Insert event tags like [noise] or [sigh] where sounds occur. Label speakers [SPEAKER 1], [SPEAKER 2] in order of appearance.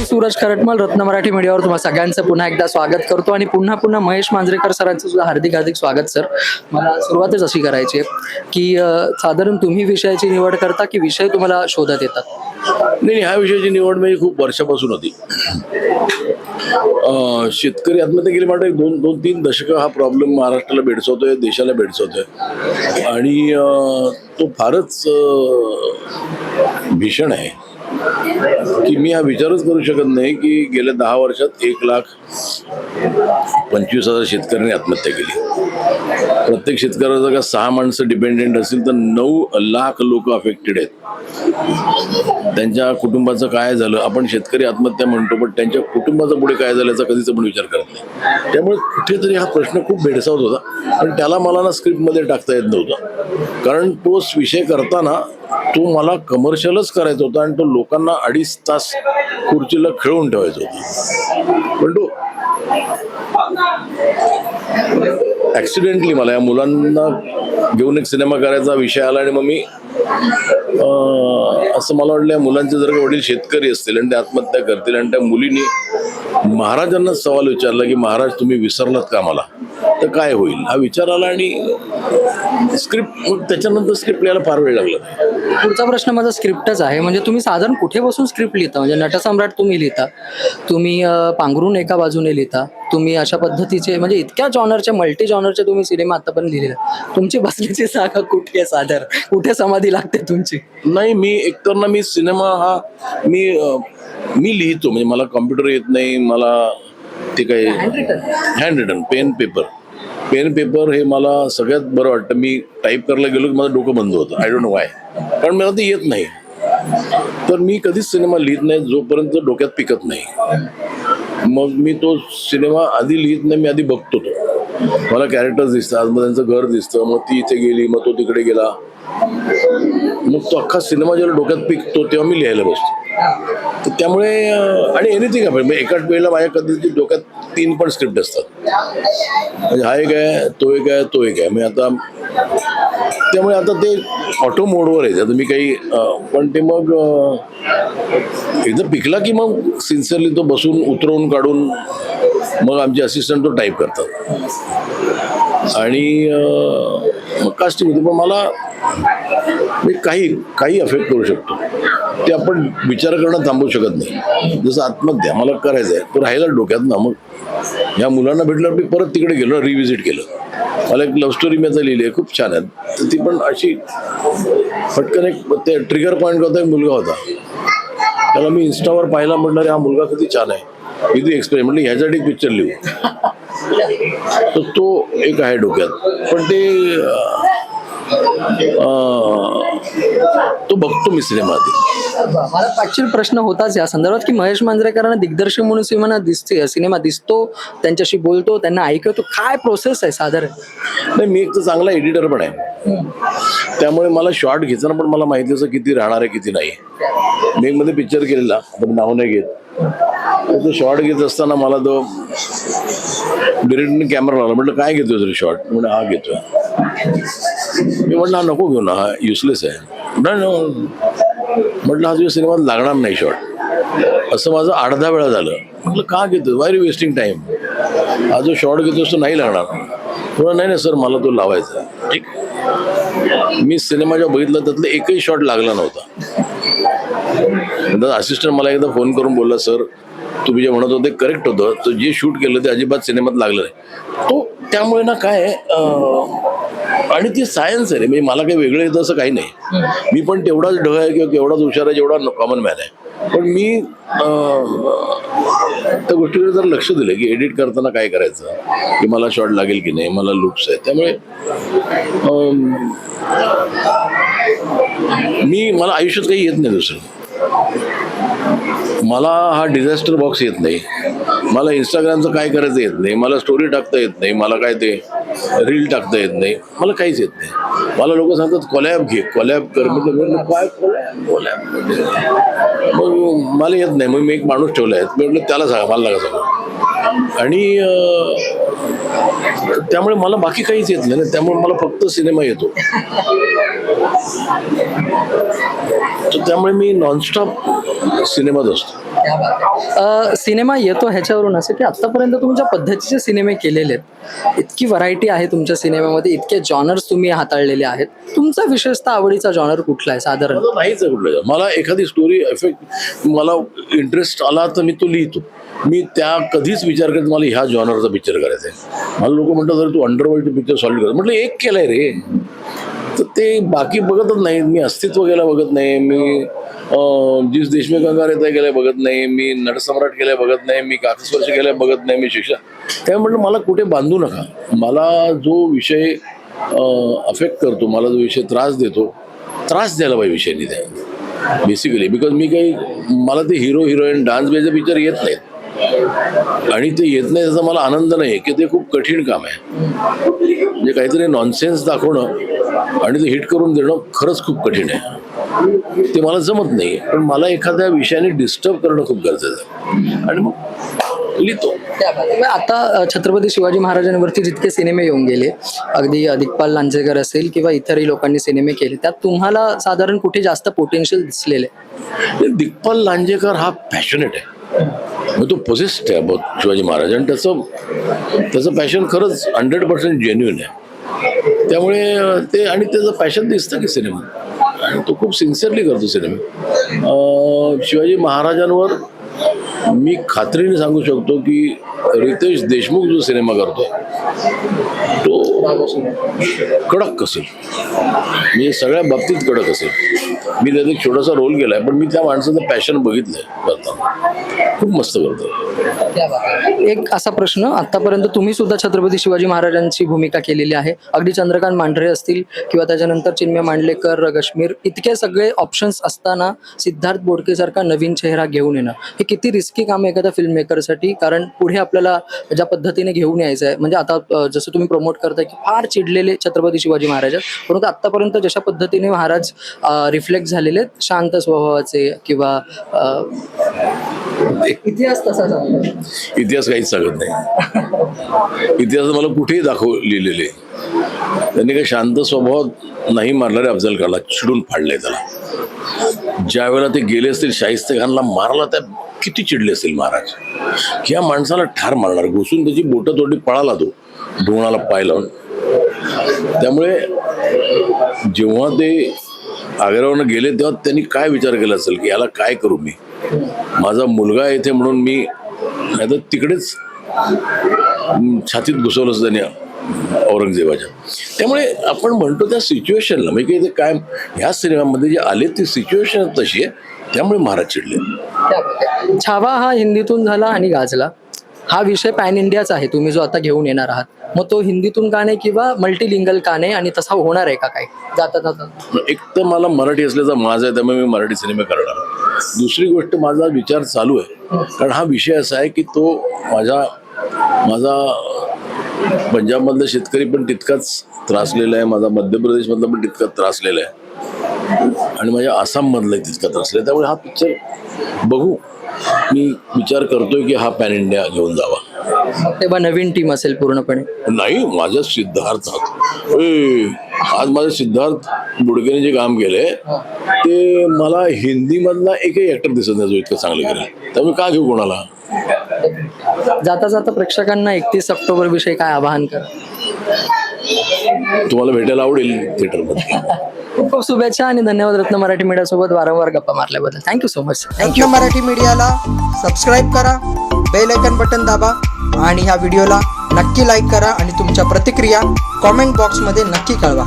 [SPEAKER 1] मी सूरज खरटमल रत्न मराठी मीडियावर तुम्हाला सगळ्यांचं पुन्हा एकदा स्वागत करतो आणि पुन्हा पुन्हा महेश मांजरेकर सरांचं सुद्धा हार्दिक हार्दिक स्वागत सर. मला सुरुवातच अशी करायची आहे की साधारण तुम्ही विषयाची निवड करता की विषय तुम्हाला शोधत येतात?
[SPEAKER 2] नाही ह्या विषयाची निवड मी खूप वर्षापासून होती. शेतकरी आत्महत्या केली म्हणजे दोन दोन तीन दशकं हा प्रॉब्लेम महाराष्ट्राला भेडसवतोय देशाला भेडसवतोय. आणि तो फारच भीषण आहे. की मी हा विचारच करू शकत नाही की गेल्या दहा वर्षात एक लाख पंचवीस हजार शेतकऱ्यांनी आत्महत्या केली. प्रत्येक शेतकऱ्याचा जर का सहा माणसं डिपेंडेंट असतील तर नऊ लाख लोक अफेक्टेड आहेत. त्यांच्या कुटुंबाचं काय झालं? आपण शेतकरी आत्महत्या म्हणतो पण त्यांच्या कुटुंबाचं पुढे काय झालं याचा कधीच आपण विचार करत नाही. त्यामुळे कुठेतरी हा प्रश्न खूप भेडसावत होता. पण त्याला मला ना स्क्रिप्टमध्ये टाकता येत नव्हता. कारण तोच विषय करताना तो मला कमर्शियलच करायचा होता आणि तो लोकांना अडीच तास खुर्चीला खेळून ठेवायचा होता. पण तो ऍक्सिडेंटली मला या मुलांना घेऊन एक सिनेमा करायचा विषय आला आणि मग मी असं मला वाटलं या मुलांचे जर का वडील शेतकरी असतील आणि ते आत्महत्या करतील आणि त्या मुलीने महाराजांना सवाल विचारला की महाराज तुम्ही विसरलात का मला? तर काय होईल? हा विचार आला आणि स्क्रिप्ट मग त्याच्यानंतर स्क्रिप्ट लिहायला फार वेळ लागला
[SPEAKER 1] पुढचा प्रश्न माझा स्क्रिप्टच आहे. म्हणजे तुम्ही साधारण कुठे बसून स्क्रिप्ट लिहिता? म्हणजे नटसम्राट तुम्ही लिहिता. तुम्ही पांघरून एका बाजूने लिहिता. तुम्ही अशा पद्धतीचे म्हणजे इतक्या जॉनरचे मल्टी जॉनरचे तुम्ही सिनेमा आतापर्यंत लिहिलेला तुमची बसण्याची जागा कुठे आहे साधारण? कुठे समाधी लागते तुमची?
[SPEAKER 2] नाही मी एकतर ना मी सिनेमा हा मी मी लिहितो. म्हणजे मला कॉम्प्युटर येत नाही मला ते काही hand written pen paper pen paper हे मला सगळ्यात बरं वाटतं. मी टाईप करायला गेलो की माझं डोकं बंद होतं. आय डोंट नो वाय कारण मला ते येत नाही. तर मी कधीच सिनेमा लिहित नाही जोपर्यंत डोक्यात पिकत नाही. मग मी तो सिनेमा आधी लिहित नाही मी आधी बघतो तो. मला कॅरेक्टर्स दिसतात मग त्यांचं घर दिसतं मग ती इथे गेली मग तो तिकडे गेला. मग तो अख्खा सिनेमा जेव्हा डोक्यात पिकतो तेव्हा मी लिहायला बसतो. तर त्यामुळे आणि एनिथिंग म्हणजे एकाच वेळेला माझ्या कधी डोक्यात तीन पण स्क्रिप्ट असतात. म्हणजे हा एक आहे तो एक आहे तो एक आहे. म्हणजे आता त्यामुळे आता ते ऑटो मोडवर आहे आता मी काही पण ते मग एकदा पिकला की मग सिन्सिअरली तो बसून उतरवून काढून मग आमचे असिस्टंट तो टाईप करतात. आणि मग कास्टिंग होते. पण मला मी काही काही अफेक्ट करू शकतो. ते आपण विचार करणं थांबवू शकत नाही. जसं आत्महत्या मला करायचं आहे तो राहिला डोक्यात ना मग ह्या मुलांना भेटल्यावर मी परत तिकडे गेलो रिव्हिजिट केलं. मला एक लव्ह स्टोरी मी आता लिहिली आहे खूप छान आहे. तर ती पण अशी पटकन एक ते ट्रिगर पॉईंट होता एक मुलगा होता. त्याला मी इन्स्टावर पाहिला म्हणणार हा मुलगा किती छान आहे. किती एक्सपिरियन्स म्हणजे ह्यासाठी पिक्चर लिहू. तर तो एक आहे डोक्यात. पण ते तो बघतो मी सिनेमा आधी
[SPEAKER 1] मला ऍक्च्युअल प्रश्न होताच या संदर्भात की महेश मांजरेकरांना दिग्दर्शक म्हणून सिनेमा दिसते सिनेमा दिसतो त्यांच्याशी बोलतो त्यांना ऐकतो काय प्रोसेस आहे साधारण?
[SPEAKER 2] नाही मी एक तर चांगला एडिटर पण आहे. त्यामुळे मला शॉर्ट घेताना पण मला माहिती असं किती राहणार आहे किती नाही. मी एक मध्ये पिक्चर केलेला पण नाव नाही घेत. तो शॉर्ट घेत असताना मला तो डिरेक्टरने कॅमेरा लावला. म्हटलं काय घेतोय तरी शॉर्ट म्हणजे हा घेतोय. मी म्हटलं हा नको घेऊ ना हा युसलेस आहे. म्हटलं म्हटलं हा तुझ्या सिनेमात लागणार नाही शॉट. असं माझं अर्धा वेळा झालं. म्हटलं का घेतो वाय यू वेस्टिंग टाईम हा जो शॉर्ट घेतोस तो नाही लागणार. नाही नाही सर मला तो लावायचा आहे." ठीक. मी सिनेमा जेव्हा बघितला त्यातलं एकही शॉट लागला नव्हता. असिस्टंट मला एकदा फोन करून बोलला सर तुम्ही जे म्हणत होते करेक्ट होतं. तर जे शूट केलं ते अजिबात सिनेमात लागलं नाही. तो त्यामुळे ना काय आणि ती सायन्स आहे रे. म्हणजे मला काही वेगळं येतं असं काही नाही. मी पण तेवढाच ढ आहे किंवा तेवढाच हुशार आहे जेवढा कॉमन मॅन आहे. पण मी त्या गोष्टीकडे जर लक्ष दिलं की एडिट करताना काय करायचं? की मला शॉट लागेल की नाही? मला लुक्स आहे त्यामुळे मी मला आयुष्यात काही येत नाही दुसरं. मला हा डिझास्टर बॉक्स येत नाही. मला इंस्टाग्रामचं काय करायचं येत नाही मला स्टोरी टाकता येत नाही मला काय ते रील टाकता येत नाही मला काहीच येत नाही. मला लोक सांगतात कोलॅब घे कोलॅब कर. म्हणजे म्हटलं काय कोलॅब कोलॅब मग मला येत नाही मग मी एक माणूस ठेवला आहे. मी म्हटलं त्याला सांगा मला सांगा. आणि त्यामुळे मला बाकी काहीच येत नाही ना त्यामुळे मला फक्त सिनेमा येतो. त्यामुळे मी नॉनस्टॉप सिनेमात असतो.
[SPEAKER 1] सिनेमा येतो ह्याच्यावरून असं की आतापर्यंत तुम्ही ज्या पद्धतीचे सिनेमे केलेले आहेत इतकी व्हरायटी आहे तुमच्या सिनेमामध्ये इतके जॉनर्स तुम्ही हाताळलेले आहेत. तुमचा विशेषतः आवडीचा जॉनर कुठला आहे साधारण?
[SPEAKER 2] नाहीच कुठलं मला एखादी स्टोरी एफेक्ट मला इंटरेस्ट आला तर मी तो लिहितो. मी त्या कधीच विचार करत मला ह्या जॉनरचा पिक्चर करायचा आहे. मला लोक म्हणतात जर तू अंडरवर्ल्ड पिक्चर सॉल्व कर. म्हटलं एक केलंय रे. तर ते बाकी बघतच नाही. मी अस्तित्व गेला बघत नाही. मी जीस जिस देशमुख अंगार येता गेल्या बघत नाही. मी नटसम्राट केल्या बघत नाही. मी काकस वर्ष केल्या बघत नाही. मी शिक्षा. त्यामुळे म्हटलं मला कुठे बांधू नका. मला जो विषय अफेक्ट करतो मला जो विषय त्रास देतो त्रास द्यायला पाहिजे विषयाने त्या. बेसिकली बिकॉज मी काही मला ते हिरो हिरोईन डान्स बेचे पिक्चर येत नाहीत. आणि ते येत नाही त्याचा मला आनंद नाही की ते खूप कठीण काम आहे. म्हणजे काहीतरी नॉनसेन्स दाखवणं आणि ते हिट करून देणं खरंच खूप कठीण आहे. ते मला जमत नाही पण मला एखाद्या विषयाने डिस्टर्ब करणं खूप गरजेचं आहे. आणि मग लिहितो.
[SPEAKER 1] आता छत्रपती शिवाजी महाराजांवरती जितके सिनेमे येऊन गेले अगदी दिग्पाल लांजेकर असेल किंवा इतरही लोकांनी सिनेमे केले त्यात तुम्हाला साधारण कुठे जास्त पोटेन्शियल दिसलेले
[SPEAKER 2] दिग्पाल लांजेकर हा पॅशनेट आहे. मग तो पोझिस्ट आहे. बघ शिवाजी महाराज. आणि त्याचं त्याचं पॅशन खरंच हंड्रेड पर्सेंट जेन्युन आहे. त्यामुळे ते आणि त्याचं पॅशन दिसतं की सिनेमा आणि तो खूप सिन्सिअरली करतो सिनेमा शिवाजी महाराजांवर मी खात्रीने सांगू शकतो की रितेश देशमुख जो सिनेमा करतो तो कडक असेल. म्हणजे सगळ्या बाबतीत कडक असेल. मी त्यात एक छोटासा रोल केलाय पण मी त्या माणसाचं पॅशन बघितलंय करताना खूप मस्त करतो
[SPEAKER 1] एक असा प्रश्न आतापर्यंत तुम्ही सुद्धा छत्रपती शिवाजी महाराजांची भूमिका केलेली आहे. अगदी चंद्रकांत मांढरे असतील किंवा त्याच्यानंतर चिन्मय मांडलेकर कश्मीर इतके सगळे ऑप्शन्स असताना सिद्धार्थ बोडकेसारखा नवीन चेहरा घेऊन येणं. हे किती रिस्की काम एखाद्या फिल्म मेकरसाठी कारण पुढे आपल्याला ज्या पद्धतीने घेऊन यायचं आहे म्हणजे आता जसं तुम्ही प्रमोट करताय की फार चिडलेले छत्रपती शिवाजी महाराज परंतु आतापर्यंत जशा पद्धतीने महाराज रिफ्लेक्ट झालेले आहेत, शांत स्वभावाचे किंवा इतिहास तसा
[SPEAKER 2] इतिहास काहीच सांगत नाही. इतिहास मला कुठेही दाखव लिहिलेले. त्यांनी काही शांत स्वभाव नाही मारणारे अफजल खानला चिडून फाडलंय त्याला. ज्या वेळेला ते गेले असतील शाहिस्ते खानला मारला त्या किती चिडले असतील महाराज? की या माणसाला ठार मारणार घुसून त्याची बोटं तोडी पळाला तो ढोणाला पाय लावून. त्यामुळे जेव्हा ते आग्र्यावरनं गेले तेव्हा त्यांनी काय विचार केला असेल की याला काय करू मी? माझा मुलगा येथे म्हणून मी नाही तर तिकडेच छातीत घुसवलं असं त्यांनी. औरंगजेबाच्या. त्यामुळे आपण म्हणतो त्या सिच्युएशनला म्हणजे ते काय ह्या सिनेमामध्ये जे आले ती सिच्युएशन तशी आहे त्यामुळे महाराज चिडले.
[SPEAKER 1] छावा हा हिंदीतून झाला आणि गाजला. हा विषय पॅन इंडियाचा आहे तुम्ही जो आता घेऊन येणार आहात. मग तो हिंदीतून का नाही किंवा मल्टीलिंगल का नाही आणि तसा होणार आहे का काय? जाता जाता.
[SPEAKER 2] एक तर मला मराठी असल्याचा माझा आहे त्यामुळे मी मराठी सिनेमे करणार दुसरी गोष्ट माझा विचार चालू आहे. कारण हा विषय असा आहे की तो माझा माझा पंजाबमधला शेतकरी पण तितकाच त्रासलेला आहे माझा मध्य प्रदेशमधला पण तितकाच त्रासलेला आहे. आणि माझ्या आसाममधलाही तितका त्रासलेला त्यामुळे हा पिक्चर बघू. मी विचार करतोय की हा पॅन इंडिया घेऊन जावा.
[SPEAKER 1] तेव्हा नवीन टीम असेल पूर्णपणे.
[SPEAKER 2] नाही माझ्या सिद्धार्थात. ए, आज माझ्या सिद्धार्थ बुडकेने जे काम केलंय ते मला हिंदीमधला एकही ऍक्टर दिसत नाही जो इतकं चांगलं करेल. त्यामुळे का घेऊ कोणाला?
[SPEAKER 1] जाता जाता प्रेक्षकांना एकतीस ऑक्टोबर विषयी काय आवाहन करा?
[SPEAKER 2] तुम्हाला भेटायला आवडेल थिएटरमध्ये. [laughs]
[SPEAKER 1] खूप खूप शुभेच्छा आणि धन्यवाद रत्न मराठी मीडिया सोबत वारंवार गप्पा मारल्याबद्दल. थँक्यू सो मच
[SPEAKER 3] रत्न मराठी मीडियाला सबस्क्राईब करा बेल आयकन बटन दाबा आणि ह्या व्हिडिओला नक्की लाईक करा आणि तुमच्या प्रतिक्रिया कॉमेंट बॉक्समध्ये नक्की कळवा.